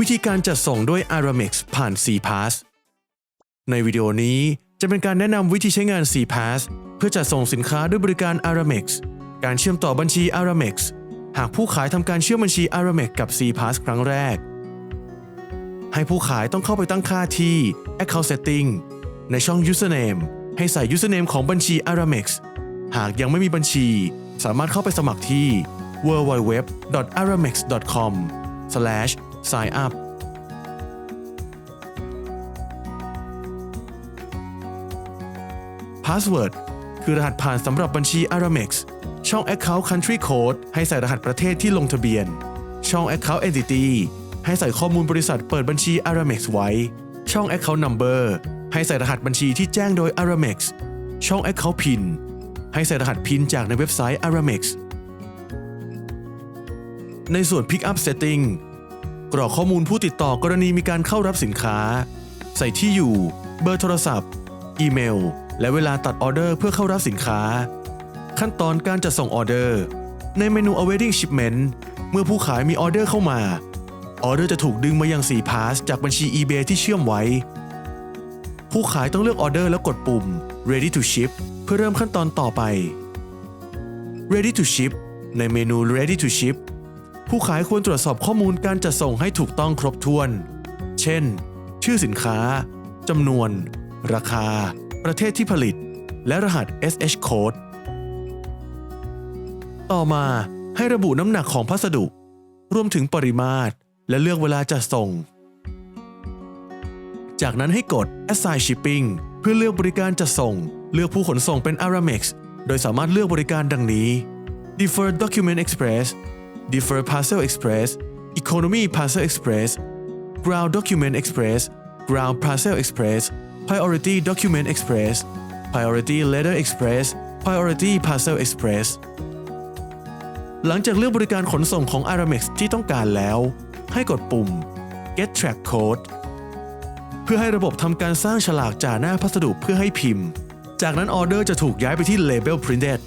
วิธีการจัดส่งด้วย Aramex ผ่าน CPass ในวิดีโอนี้จะเป็นการแนะนำวิธีใช้งาน CPass เพื่อจัดส่งสินค้าด้วยบริการ Aramex การเชื่อมต่อบัญชี Aramex หากผู้ขายทำการเชื่อมบัญชี Aramex กับ CPass ครั้งแรก ให้ผู้ขายต้องเข้าไปตั้งค่าที่ Account Setting ในช่อง Username ให้ใส่ Username ของบัญชี Aramex หากยังไม่มีบัญชี สามารถเข้าไปสมัครที่ www.aramex.com Sign Up พาสเวิร์ดคือรหัสผ่านสำหรับบัญชี Aramex ช่อง Account Country Code ให้ใส่รหัสประเทศที่ลงทะเบียน ช่อง Account Entity ให้ใส่ข้อมูลบริษัทเปิดบัญชี Aramex ไว้ ช่อง Account Number ให้ใส่รหัสบัญชีที่แจ้งโดย Aramex ช่อง Account PIN ให้ใส่รหัสพินจากในเว็บไซต์ Aramex ในส่วน Pick Up Setting กรอกข้อมูลผู้ติดต่อกรณีมีการเข้ารับสินค้า ใส่ที่อยู่ เบอร์โทรศัพท์ อีเมล และเวลาตัดออเดอร์เพื่อเข้ารับสินค้า ขั้นตอนการจัดส่งออเดอร์ ในเมนู Awaiting Shipment เมื่อผู้ขายมีออเดอร์เข้ามา ออเดอร์จะถูกดึงมายัง 4Pass จากบัญชี eBay ที่เชื่อมไว้ ผู้ขายต้องเลือกออเดอร์แล้วกดปุ่ม Ready to Ship เพื่อเริ่มขั้นตอนต่อไป Ready to Ship ในเมนู Ready to Ship ผู้ขายควรตรวจสอบข้อมูลการจัดส่งให้ถูกต้องครบถ้วน เช่น ชื่อสินค้า จำนวน ราคา ประเทศที่ผลิต และรหัส SH code ต่อมาให้ระบุน้ำหนักของพัสดุ รวมถึงปริมาตร และเลือกเวลาจัดส่ง จากนั้นให้กด Assign Shipping เพื่อเลือกบริการจัดส่ง เลือกผู้ขนส่งเป็น Aramex โดยสามารถเลือกบริการดังนี้ Deferred Document Express Defer Parcel Express Economy Parcel Express Ground Document Express Ground Parcel Express Priority Document Express Priority Letter Express Priority Parcel Express หลังจากเลือกบริการขนส่งของ Aramex ที่ต้องการแล้ว ให้กดปุ่ม Get Track Code เพื่อให้ระบบทำการสร้างฉลากจ่าหน้าพัสดุเพื่อให้พิมพ์ จากนั้นออเดอร์จะถูกย้ายไปที่ Label Printed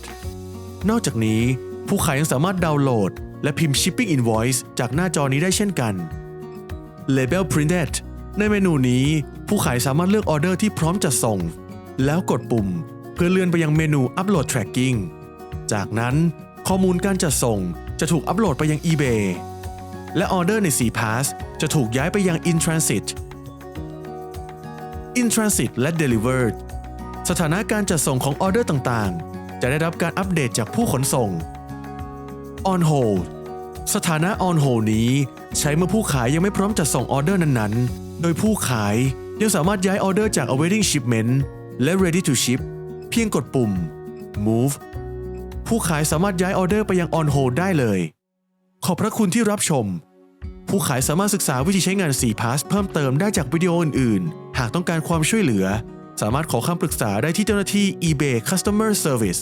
นอกจากนี้ ผู้ขายยังสามารถดาวน์โหลด และพิมพ์ Shipping Invoice จากหน้าจอนี้ได้เช่นกัน Label Printed ในเมนูนี้ ผู้ขายสามารถเลือกออเดอร์ที่พร้อมจัดส่ง แล้วกดปุ่ม เพื่อเลื่อนไปยังเมนู Upload Tracking จากนั้นข้อมูลการจัดส่งจะถูกอัปโหลดไปยัง eBay และออเดอร์ใน 4Pass จะถูกย้ายไปยัง In Transit In Transit และ Delivered สถานะการจัดส่งของออเดอร์ต่างๆ จะได้รับการอัปเดตจากผู้ขนส่ง On Hold สถานะ On Hold นี้ใช้เมื่อผู้ขายยังไม่พร้อมจัดส่งออเดอร์นั้นๆ โดยผู้ขายยังสามารถย้ายออเดอร์จาก Awaiting Shipment และ Ready to Ship เพียงกดปุ่ม Move ผู้ขายสามารถย้ายออเดอร์ไปยัง On Hold ได้เลย ขอบพระคุณที่รับชม ผู้ขายสามารถศึกษาวิธีใช้งาน 4Pass เพิ่มเติมได้จากวิดีโออื่นๆ หากต้องการความช่วยเหลือ สามารถขอคำปรึกษาได้ที่เจ้าหน้าที่ eBay Customer Service